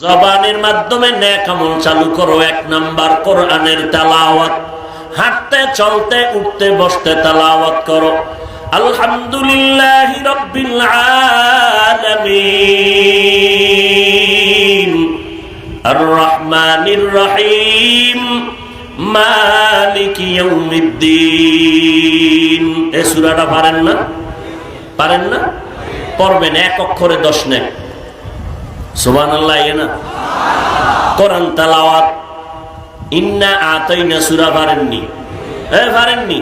জবানের মাধ্যমে ন্যাক আমল চালু করো। এক নাম্বার কোরআনের তেলাওয়াত। হাঁটতে, চলতে, উঠতে, বসতে তেলাওয়াত করো। আলহামদুলিল্লাহ রব্বিল আলামিন। আর রহমানির রহিম। মালিক ইয়াউমিদ্দিন। এই সূরাটা পারেন না? পারেন না? পড়বেন, এক অক্ষরে দশ নেক। পারেননি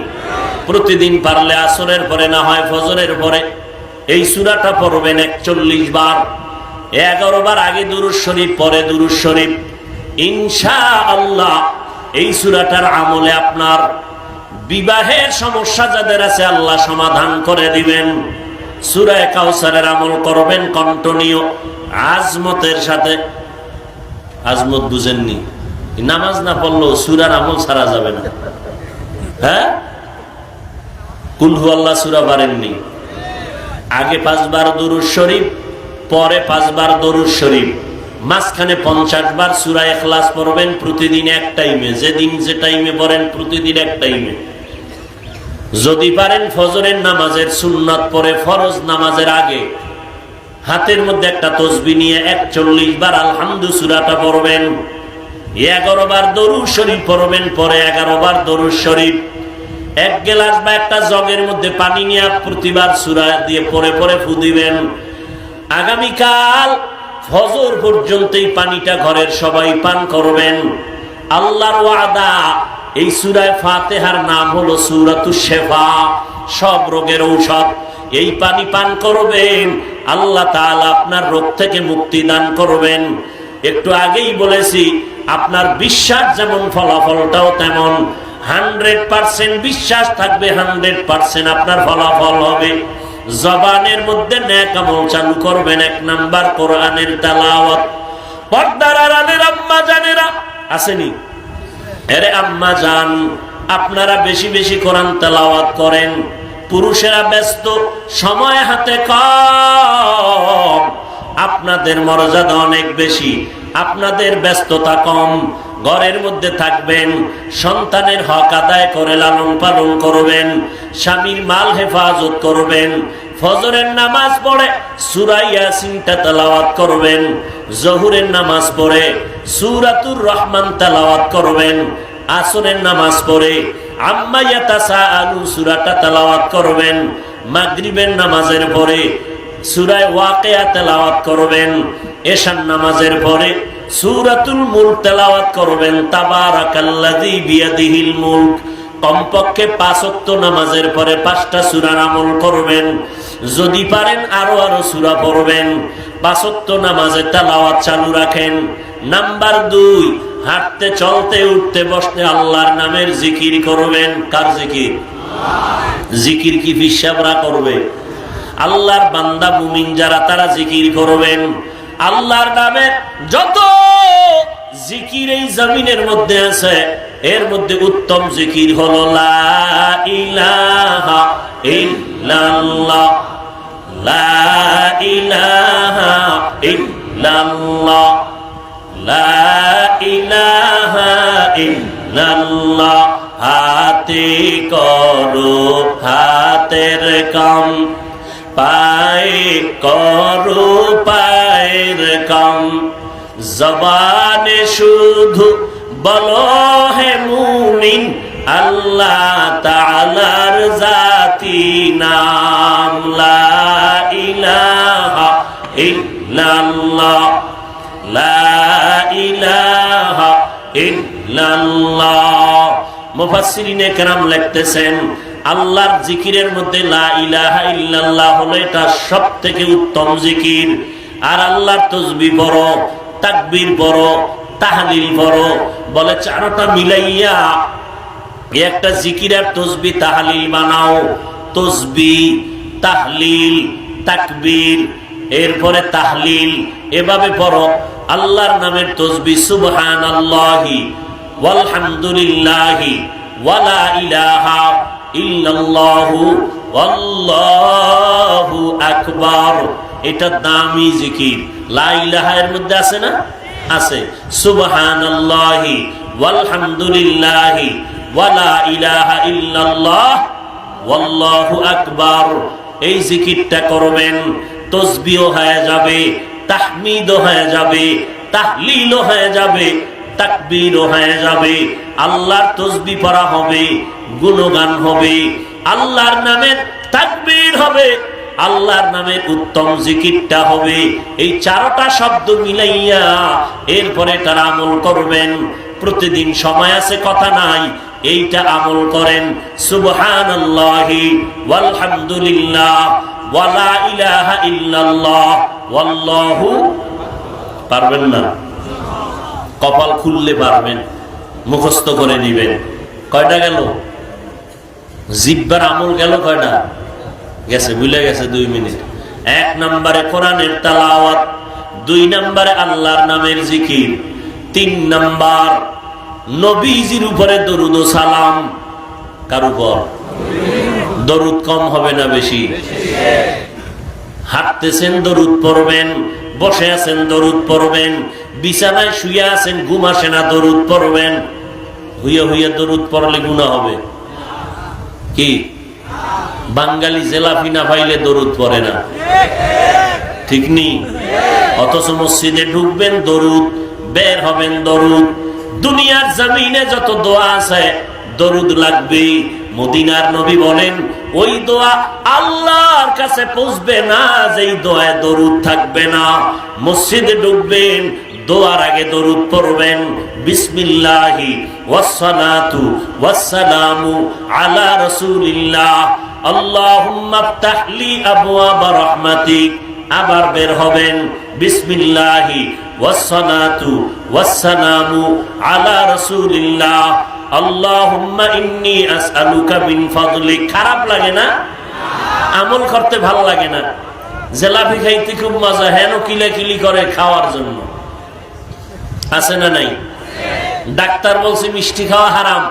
প্রতিদিন পারলে আসরের পরে না হয় ফজরের পরে। এই সুরাটা পড়বেন একচল্লিশ বার। এগারো বার আগে দুরুজ শরীফ, পরে দুরুজ শরীফ। ইনশা আল্লাহ এই সুরাটার আমলে আপনার বিবাহের সমস্যা যাদের আছে আল্লাহ সমাধান করে দিবেন। সুরায় কাউসারের আমল করবেন কন্টনীয় আজমতের সাথে আজমত বুঝেননি। নামাজ না পড়লেও সুরার আমল ছাড়া যাবে না। হ্যাঁ? কুলহু আল্লাহ সুরা পারেননি। আগে পাঁচবার দরুদ শরীফ, পরে পাঁচবার দরুদ শরীফ। মাঝখানে পঞ্চাশ বার সুরা এখলাস পড়বেন প্রতিদিন এক টাইমে। যেদিন যে টাইমে পড়েন প্রতিদিন এক টাইমে। যদি পারেন ফজরের নামাজের সুন্নাত পরে ফরজ নামাজের আগে। হাতের মধ্যে একটা তসবি নিয়ে একচল্লিশ বার আলহামদু সুরাটা পড়বেন, এগারো বার দরু শরীফ পড়বেন, পরে এগারো বার দরু শরীফ। এক গ্লাস বা একটা জগের মধ্যে পানি নিয়ে প্রতিবার সুরা দিয়ে পরে পরে ফু দিবেন। আগামীকাল ফজর পর্যন্ত এই পানিটা ঘরের সবাই পান করবেন। আল্লাহর ওয়াদা, এই সুরায় ফাতেহার নাম হলো সুরাতু শেফা, সব রোগের ঔষধ। এই পানি পান করবেন আল্লাহ আপনার রোগ থেকে মুক্তি দান করবেন। একটু আগেই বলেছি, আপনার বিশ্বাস যেমন ফলাফলটাও তেমন। হান্ড্রেড পার্সেন্ট বিশ্বাস থাকবে, হান্ড্রেড পার্সেন্ট আপনার ফলাফল হবে। জবানের মধ্যে ন্যাক আমল চালু করবেন, এক নাম্বার কোরআনের তালাওয়াত। আম্মা আসেনি? আম্মা জান, আপনারা বেশি বেশি কোরআন তেলাওয়াত করেন। পুরুষেরা ব্যস্ত, সময় হাতে কম। আপনাদের মর্যাদা অনেক বেশি, আপনাদের ব্যস্ততা কম। ঘরের মধ্যে থাকবেন, সন্তানের হক আদায় করে লালন পালন করবেন, স্বামীর মাল হেফাজত করবেন, ফজরের নামাজ পড়ে সুরাইয়া সিনটা তেলাওয়াত করবেন, জহুরের নামাজ পড়ে সুরাতুর রহমান তালাওয়াত করবেন, আসরের নামাজ পড়ে আম্মাইয়া তাসা আলু সুরাটা তেলাওয়াত করবেন। মাগরিবের নামাজের পরে সুরায় ওয়াকেয়া তেলাওয়াত করবেন। এশান নামাজের পরে সুরাতুল মুল্ক তেলাওয়াত করবেন। তাবারাকাল্লাযী বিয়াদিহিল মুলক। কমপক্ষে পাঁচ ওয়াক্ত নামাজের পরে পাঁচটা সূরার আমল করবেন। যদি পারেন আরও আরও সূরা পড়বেন। পাঁচ ওয়াক্ত নামাজে তেলাওয়াত চালু রাখেন। নাম্বার দুই হাঁটতে, চলতে, উঠতে, বসতে আল্লাহর নামের জিকির করবেন। কার জিকির? জিকির কি ফিসাবরা করবে? আল্লাহর বান্দা মুমিন যারা, তারা জিকির করবেন। আল্লাহর নামে যত জিকির এই জমিনের মধ্যে আছে, এর মধ্যে উত্তম জিকির হলো লা ইলাহা লা ইলাহা লা ইলাহা ইল্লাল্লাহ, হাতে করো হাতের কাম। পায়ে করো পায়ের কাম। জবানে শুধু বলো, হে মুমিন, আল্লাহ তাআলার জাতি নাম লা ইলাহা ইল্লাল্লাহ। লা ইলাহা আল্লাহর জিকিরের মধ্যে হলো এটা উত্তম জিকির। আর আল্লাহর তসবি বড় বড় বড়, বলে চারোটা মিলাইয়া একটা তসবি তাহলিল বানাও। তসবি, তাহলিল, তাকবীর, এরপরে তাহলিল, এভাবে পড়ো। আল্লাহর নামের তসবি সুবহান আল্লাহি ওয়ালহামদুলিল্লাহি ওয়ালা ইলাহা ইল্লাল্লাহু আল্লাহু আকবার। এটা দামি জিকির। লা ইলাহা মধ্যে আছে না? আছে। সুবহানাল্লাহি ওয়ালহামদুলিল্লাহি ওয়ালা ইলাহা ইল্লাল্লাহ ওয়াল্লাহু আকবার। এই জিকিরটা করবেন তসবিও হয়ে যাবে, তাহমিদও হয়ে যাবে, তাহলিলও হয়ে যাবে হয়ে যাবে, আল্লাহর তসবি পড়া হবে, গুণগান হবে, আল্লাহর তাকবীর হবে, আল্লাহর নামের উত্তম জিকিরটা হবে। এই চারটা শব্দ মিলাইয়া এরপরে তারা আমল করবেন। প্রতিদিন সময় আছে, কথা নাই, এইটা আমল করেন। ওয়াল্লাহু, পারবেন না। কপাল খুললে পারবেন, মুখস্থ করে দিবেন কয়টা গেল? জিব্বার আমল গেল কয়টা? গেছে ভুলে গেছে দুই মিনিট। এক নম্বরে কোরআনের তালাওয়াত, দুই নম্বরে আল্লাহর নামের জিকির, তিন নম্বর নবীজির উপরে দরুদ ও সালাম। কার উপর? দরুদ কম হবে না বেশি? হাঁটতেছেন, দরুদ পড়বেন, বসে আছেন, দরুদ পড়বেন বিছানায় শুয়ে আছেন, ঘুম আসে না, দরুদ পড়বেন। হুইয়া হুইয়া দরুদ পড়লে গুণা হবে। কি? বাঙালি জেলাফি না পাইলে দরুদ পড়ে না। ঠিক নি? অথচ মসজিদে ঢুকবেন, দরুদ, বের হবেন, দরুদ। দুনিয়ার জমিনে যত দোয়া আছে, দরুদ লাগবে মদিনার নবী বলেন, ওই দোয়া আল্লাহর কাছে পৌঁছবে না, যেই দোয়ায় দরুদ থাকবে না। মসজিদে ঢুকবেন দোয়ার আগে দরুদ পড়বেন। বিসমিল্লাহি ওয়াসসালাতু ওয়াসসালামু আলা রাসূলিল্লাহ। আল্লাহুম্মা আফতাহ আবওয়াব রাহমাতিক। আবার বের হবেন। বিসমিল্লাহি ওয়াসসালাতু ওয়াসসালামু আলা রাসূলিল্লাহ। আল্লাহুম্মা ইন্নী আসআলুকা মিন ফাদলিক খারাপ লাগে না? আমল করতে ভালো লাগে না। জেলাপি খাইতে খুব মজা। হেন কিলা কিলি করে খাওয়ার জন্য। আছে না নাই? ডাক্তার বলছে, মিষ্টি খাওয়া হারাম।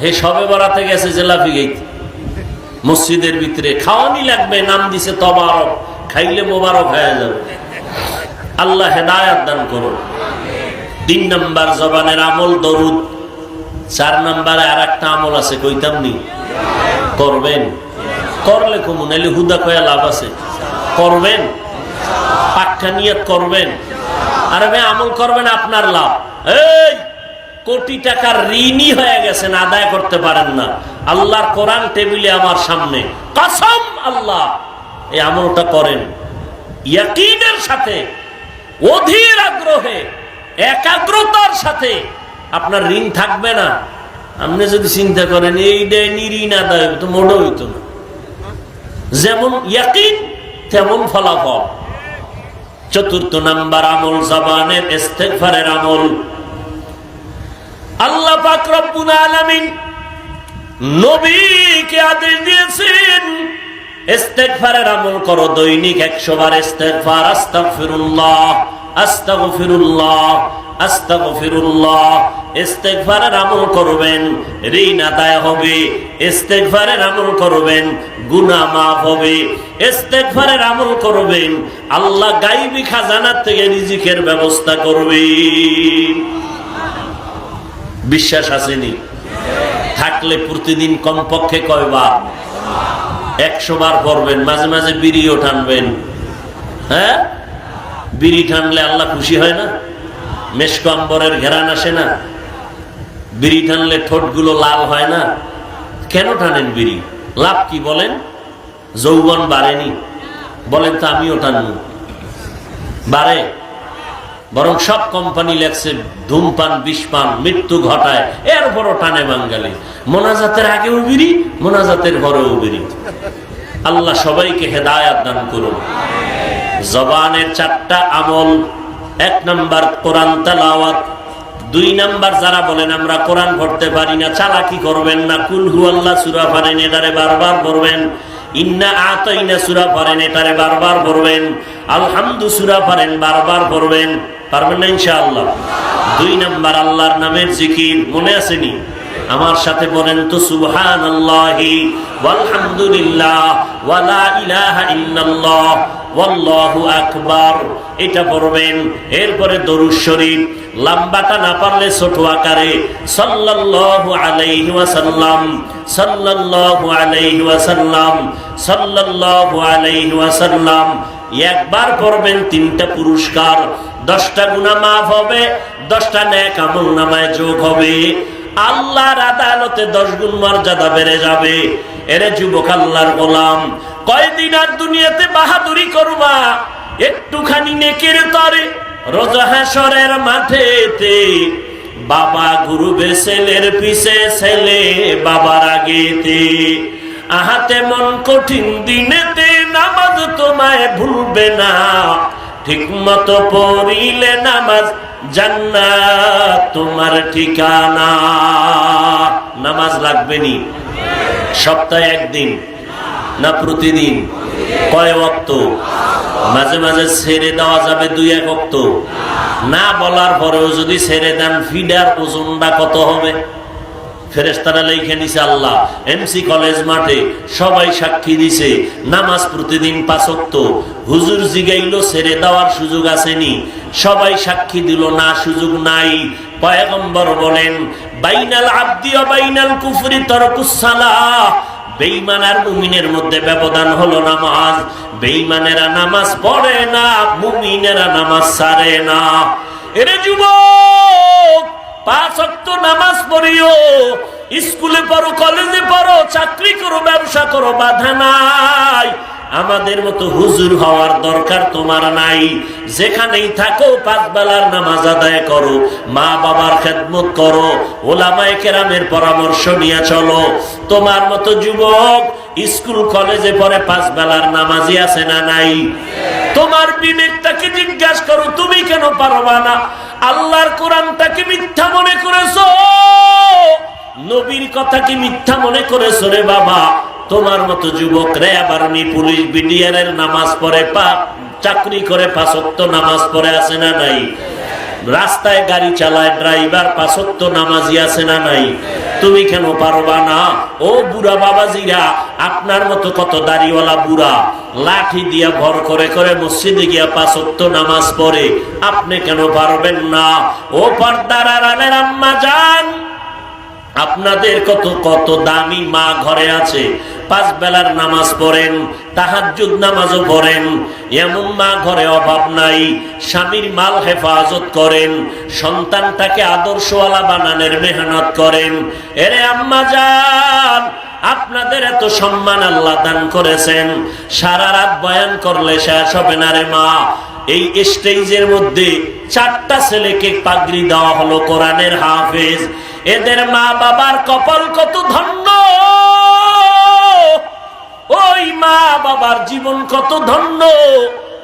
হে, সবে বরাতে গেছে জেলাপি খাইতে মসজিদের ভিতরে খাওয়ানি লাগবে, নাম দিছে তবারক। খাইলে মোবারক হয়ে যাবে। আল্লাহ হেদায়াত দান করুন। তিন নাম্বার জবানের আমল দরুদ। চার নম্বরে আর একটা আমল আছে, কইতাম নি? করবেন। করলে কমু, নাইলে হুদা কয়া লাভ আছে। করবেন। পাক্কা নিয়ত করবেন। আরে ভাই, আমল করবেন আপনার লাভ। এই, কোটি টাকার ঋণই হয়ে গেছেন, আদায় করতে পারেন না। আল্লাহর কোরআন টেবিলে আমার সামনে। কসম আল্লাহ, এই আমলটা করেন। ইয়াকিনের সাথে, অধীর আগ্রহে, একাগ্রতার সাথে আপনার ঋণ থাকবে না। আপনি যদি চিন্তা করেন, এই দেয়নি ঋণ আদায় তো মোড়ো হইতো না। যেমন ইয়াকিন, তেমন ফলাফল। চতুর্থ নাম্বার আমল জবানের ইস্তেগফারের আমল। আল্লাহ পাক রব্বুল আলামিন নবীকে আদেশ দিয়েছেন, ইস্তেগফারের আমল করো, দৈনিক 100 বার ইস্তেগফার, আস্তাগফিরুল্লাহ আস্তাগফিরুল্লাহ। করবেন হবে করবেন মাফ হবে করবেন, আল্লাহ গায়বী খাজানার থেকে রিজিকের ব্যবস্থা করবেন। বিশ্বাস আসেনি? থাকলে প্রতিদিন কমপক্ষে কয়বার? একশো বার পড়বেন, মাঝে মাঝে বিড়িও টানবেন। হ্যাঁ? বিড়ি টানলে আল্লাহ খুশি হয় না? মেশক আম্বরের ঘেরান আসে না। বিড়ি টানলে ঠোঁটগুলো লাল হয় না। কেন টানেন বিড়ি? লাভ কি বলেন? যৌবন বাড়েনি। বলেন তো আমিও টানব। বাড়ে। বরং সব কোম্পানি লেখছে, ধূমপান, বিষপান, মৃত্যু ঘটায়। এর এরপরও টানে বাঙ্গালি মোনাজাতের আগেও বিড়ি, মোনাজাতের পরেও বিড়ি। আল্লাহ সবাইকে হেদায়াত দান করুন। জবানের চারটা আমল এক নাম্বার কোরআন তালাওয়াত। দুই নাম্বার যারা বলেন, আমরা কোরআন পড়তে পারি না, চালাকি করবেন না। কুল হু আল্লাহ সুরা পারেন এটারে বারবার পড়বেন। ইন্না আতাইনা সুরা পারেন এটারে বারবার পড়বেন। আলহামদু সুরা পারেন বারবার পড়বেন। পারবেন না, ইনশাআল্লাহ? দুই নাম্বার, আল্লাহর নামের জিকির, মনে আসেনি আমার সাথে বলেন তো, সুবহানাল্লাহি ওয়ালহামদুলিল্লাহ ওয়ালা ইলাহা ইল্লাল্লাহ। ওয়াল্লাহু আকবার। এটা পড়বেন। এরপরে দরুদ শরীফ। লম্বাটা না পারলে ছোট আকারে। সাল্লাল্লাহু আলাইহি ওয়াসাল্লাম। সাল্লাল্লাহু আলাইহি ওয়াসাল্লাম। সাল্লাল্লাহু আলাইহি ওয়াসাল্লাম। একবার পড়বেন তিনটা পুরস্কার। দশটা গুণা মাফ হবে, দশটা ন্যাক আমল নামায় যোগ হবে। আল্লাহর আদালতে দশ গুণ মর্যাদা বেড়ে যাবে। এরে যুবক আল্লাহর গোলাম কয়দিন আর দুনিয়াতে বাহাদুরি করবা? একটুখানি নেকের তরে রোজা হাসরের মাঠেতে বাবা গুরুবে ছেলের পিছে ছেলে বাবার আগেতে। আহাতে মন কঠিন দিনেতে নামাজ তোমায় ভুলবে না। ঠিক মতো পড়িলে নামাজ জান্নাত তোমার ঠিকানা। নামাজ লাগবে নি? সপ্তাহে একদিন। না প্রতিদিন? কয় অক্ত মাঝে মাঝে ছেড়ে দেওয়া যাবে দুই এক অক্ত না বলার পরেও যদি ছেড়ে দেন, ফিডার ওজনটা কত হবে? সাক্ষী দিছে, নামাজ প্রতিদিন হুজুর জিগাইলো দেওয়ার সুযোগ আসেনি। সবাই সাক্ষী দিল, না, সুযোগ নাই। বলেন, বাইনাল আব্দি বাইনাল কুফরি তরকুসালাহ বেঈমান আর মুমিনের মধ্যে ব্যবধান হলো নামাজ। বেইমানেরা নামাজ পড়ে না, মুমিনেরা নামাজ সারে না। এরে যুবক, পাঁচ অক্ত নামাজ পড়িও, স্কুলে পড়ো, কলেজে পড়ো, চাকরি করো, ব্যবসা করো, বাধা নাই। আমাদের মতো হুজুর হওয়ার দরকার তোমার নাই। যেখানেই থাকো পাঁচ বেলার নামাজ আদায় করো, মা বাবার খেদমত করো, ওলামায় কেরামের পরামর্শ নিয়ে চলো। তোমার মতো যুবক স্কুল, কলেজে পড়ে পাঁচ বেলার নামাজি আছে না নাই? তোমার বিবেকটাকে জিজ্ঞাসা করো, তুমি কেন পারবা না? আল্লাহর কোরআনটাকে মিথ্যা মনে করেছ? নবীর কথা কি মিথ্যা মনে করেছ রে বাবা। তোমার মতো যুবক রে, আবার নি পুলিশ বিডিআর নামাজ পড়ে, পা, চাকরি করে পাঁচত্ব নামাজ পড়ে আছে না নাই? রাস্তায় গাড়ি চালায়, ড্রাইভার পাঁচত্ব নামাজি আছে না নাই? তুমি কেন পারবা না? ও বুড়া বাবাজিরা, আপনার মতো কত দাড়িওয়ালা বুড়া, লাঠি দিয়া ভর করে করে মসজিদে গিয়া পাঁচত্ব নামাজ পড়ে, আপনি কেন পারবেন না? ও পর্দার আড়ালের আম্মা যান আপনাদের কত কত দামি মা ঘরে আছে। পাঁচ বেলার নামাজ পড়েন, তাহাজ্জুদ নামাজও পড়েন। এমন মা ঘরে অভাব নাই, স্বামীর মাল হেফাজত করেন, সন্তানটাকে আদর্শওয়ালা বানানোর মেহনত করেন। এরে আম্মা যান আপনাদের এত সম্মান আল্লাহ দান করেছেন। সারা রাত বয়ান করলে শেষ হবে না রে মা। এই স্টেজের মধ্যে চারটা ছেলেকে পাগড়ি দেওয়া হলো কোরআনের হাফেজ। এদের মা বাবার কপাল কত ধন্য? ওই মা বাবার জীবন কত ধন্য?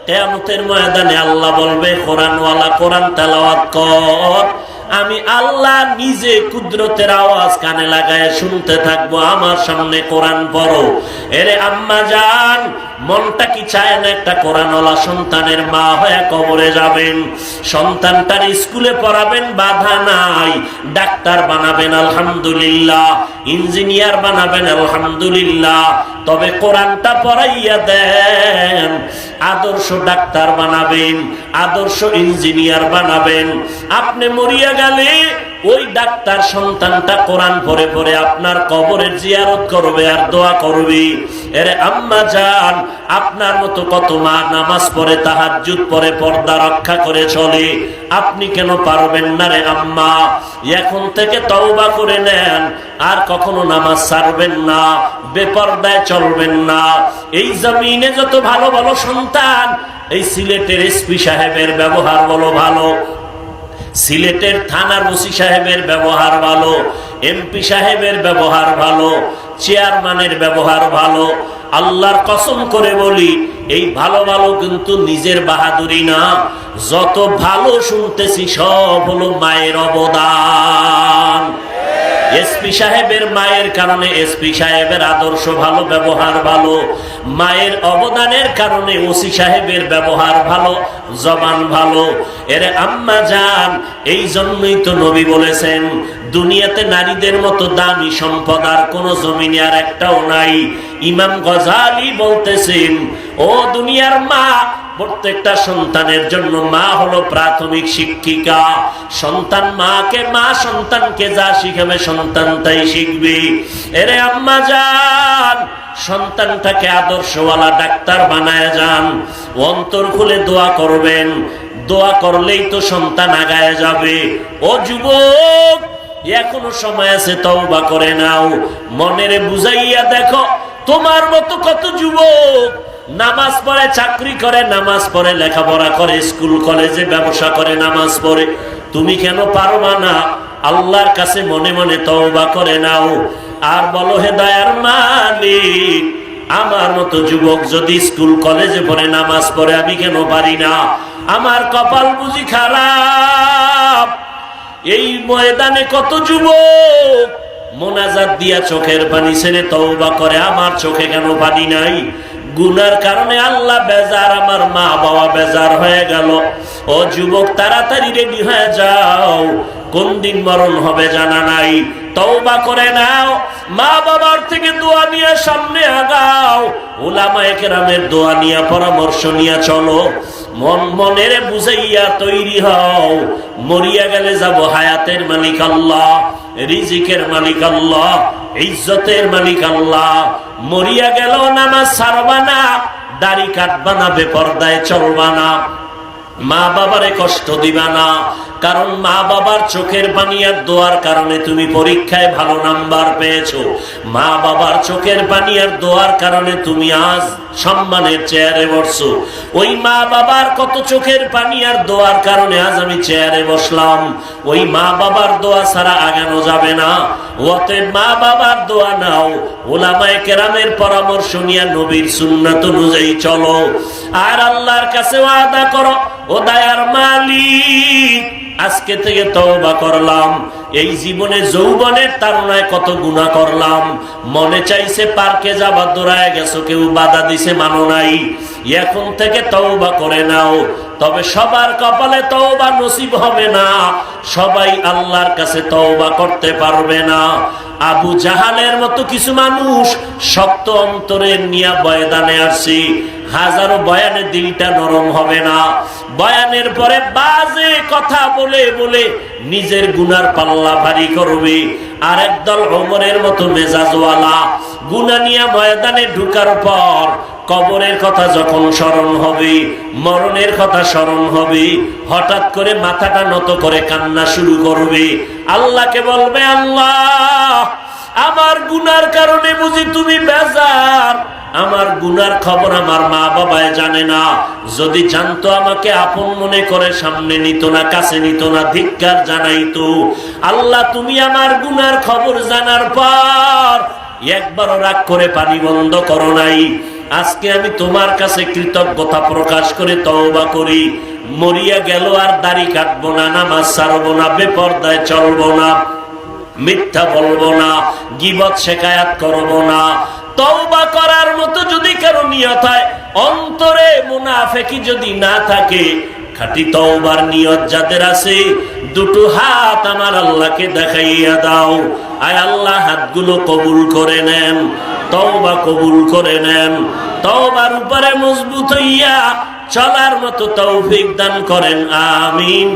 কেয়ামতের ময়দানে আল্লাহ বলবে, কোরআনওয়ালা, কোরআন তেলাওয়াত কর। আমি আল্লাহ নিজে কুদরতের আওয়াজ কানে লাগায় শুনতে থাকব, আমার সামনে কোরআন পড়ো। এরে আম্মা যান মনটা কি চায় না একটা কোরআনওয়ালা সন্তানের মা হয়ে কবরে যাবেন? সন্তানটার স্কুলে পড়াবেন, বাধা নাই। ডাক্তার বানাবেন, আলহামদুলিল্লাহ। ইঞ্জিনিয়ার বানাবেন, আলহামদুলিল্লাহ। তবে কোরআনটা পড়াইয়া দেন। আদর্শ ডাক্তার বানাবেন, আদর্শ ইঞ্জিনিয়ার বানাবেন। আপনি মরিয়া গেলে ওই ডাক্তার সন্তানটা কোরআন পরে পরে আপনার কবরের জিয়ারত করবে আর দোয়া করবে। এরে আম্মা যান আপনার মতো কত মা নামাজ পড়ে, তাহাজ্জুদ পরে পর্দা রক্ষা করে চলে। আপনি কেন পারবেন না রে আম্মা? এখন থেকে তওবা করে নেন, আর কখনো নামাজ ছাড়বেন না, বেপর্দায় চলবেন না। এই জমিনে যত ভালো ভালো সন্তান, এই সিলেটের এসপি সাহেবের ব্যবহার বলো ভালো। সিলেটের থানার ওসি সাহেবের ব্যবহার ভালো, এমপি সাহেবের ব্যবহার ভালো, চেয়ারম্যানের ব্যবহার ভালো। আল্লাহর কসম করে বলি, এই ভালো ভালো কিন্তু নিজের বাহাদুরি না। যত ভালো শুনতেছি সব হলো মায়ের অবদান। এসপি সাহেবের মায়ের কারণে, এসপি সাহেবের আদর্শ ভালো, ব্যবহার ভালো, মায়ের অবদানের কারণে ওসি সাহেবের ব্যবহার ভালো, জবান ভালো। এর আম্মা যান এই জন্যই তো নবী বলেছেন, দুনিয়াতে নারীদের মতো দামি সম্পদ আর কোন জমিনে আর একটাও নাই। ইমাম গজালি বলতেছেন, ও দুনিয়ার মা প্রত্যেকটা সন্তানের জন্য মা হলো প্রাথমিক শিক্ষিকা। সন্তান মাকে, মা সন্তানকে যা শিখাবে সন্তান তাই শিখবে। এরে আম্মা যান সন্তানটাকে আদর্শওয়ালা ডাক্তার বানায় যান। অন্তর খুলে দোয়া করবেন। দোয়া করলেই তো সন্তান আগায় যাবে। ও যুবক, এখনও সময় আছে, তওবা করে নাও। মনেরে বুঝাইয়া দেখো, তোমার মতো কত যুবক নামাজ পড়ে, চাকরি করে, নামাজ পড়ে, লেখাপড়া করে, স্কুল, কলেজে ব্যবসা করে, নামাজ পড়ে। তুমি কেন পারবা না? আল্লাহর কাছে মনে মনে তওবা করে নাও। আর বলো, হে দয়ার মালিক, আমার মতো যুবক যদি স্কুল, কলেজে পড়ে, নামাজ পড়ে, আমি কেন পারি না? আমার কপাল বুঝি খারাপ। এই ময়দানে কত যুবক মোনাজাত দিয়া চোখের পানি ছেড়ে তওবা করে, আমার চোখে কেন পানি নাই? গুনার কারণে আল্লাহ বেজার, আমার মা বাবা বেজার হয়ে গেল। ও যুবক, তাড়াতাড়ি রেডি হয়ে যাও। কোন দিন মরণ হবে জানা নাই। তওবা করে নাও। মা বাবার থেকে দোয়া নিয়ে সামনে আগাও। ওলামায়ে কেরামের দোয়া নিয়ে, পরামর্শ নিয়ে চলো। মন মনের বুঝাইয়া তৈরি হও। মরিয়া গেলে যাব হায়াতের মালিক আল্লাহ, রিজিকের মালিক আল্লাহ, ইজ্জতের মালিক আল্লাহ। মরিয়া গেল নামাজ সারবা না, দাড়ি কাটবা না, বেপরদায় চলবা না। মা বাবারে কষ্ট দিবা না। কারণ মা বাবার চোখের পানি আর দোয়ার কারণে তুমি পরীক্ষায় ভালো নাম্বার পেয়েছ। মা বাবার চোখের পানি দোয়ার কারণে তুমি আজ সম্মানের চেয়ারে বসছো। ওই মা বাবার কত চোখের পানি আর দোয়ার কারণে আজ আমি চেয়ারে বসলাম। ওই মা বাবার দোয়া ছাড়া আগানো যাবে না। অতএব মা বাবার দোয়া নাও। ওলামায়ে কেরামের পরামর্শ নিয়ে নবীর সুন্নাত অনুযায়ী চলো। আর আল্লাহর কাছে ওয়াদা করো, ও দায়ার মালিক। আজকে থেকে তওবা করলাম। এই জীবনে যৌবনের তারুণায় কত গুণা করলাম। মনে চাইছে পার্কে যাবার দৌড়ায় গেছো, কেউ বাধা দিছে, মানো নাই। এখন থেকে তওবা করে নাও। তবে সবার কপালে তওবা নসিব হবে না। সবাই আল্লাহর কাছে তওবা করতে পারবে না। আবু জাহালের মতো কিছু মানুষ শক্ত অন্তরে নিয়া বয়দানে আসছি হাজারো বয়ানে দিলটা নরম হবে না। বয়ানের পরে বাজে কথা বলে বলে নিজের গুনার পাল্লা ভারী করবে। আর একদল অমরের মতো মেজাজওয়ালা। গুনা নিয়ে ময়দানে ঢুকার পর কবরের কথা যখন স্মরণ হবে, মরণের কথা স্মরণ হবে, হঠাৎ করে মাথাটা নত করে কান্না শুরু করবে। আল্লাহকে বলবে, আল্লাহ আমার গুনার কারণে বুঝি তুমি বেজার। আমার গুনার খবর আমার মা বাবায় জানে না। যদি জানতো আমাকে আপন মনে করে সামনে নিত না, কাছে নিত না, ধিক্কার জানাইতো। আল্লাহ, তুমি আমার গুনার খবর জানার পর একবারও রাগ করে পানি বন্ধ করো নাই। আজকে আমি তোমার কাছে কৃতজ্ঞতা প্রকাশ করে তওবা করি। মরিয়া গেল আর দাড়ি কাটবো না, নামাজ সারবো না, বেপর্দায় চলবো না। মিথ্যা বলব না, গিবত শেখায়াত করব না। তওবা করার মতো যদি কারও নিয়ত হয়, অন্তরে মুনাফেকি যদি না থাকে, খাটি তওবার নিয়ত যাদের আছে, দুটো হাত আমার আল্লাহকে দেখাইয়া দাও। আয় আল্লাহ, হাতগুলো কবুল করে নেন, তওবা কবুল করে নেন। তওবার উপরে মজবুত হইয়া চলার মতো তৌফিক দান করেন, আমিন।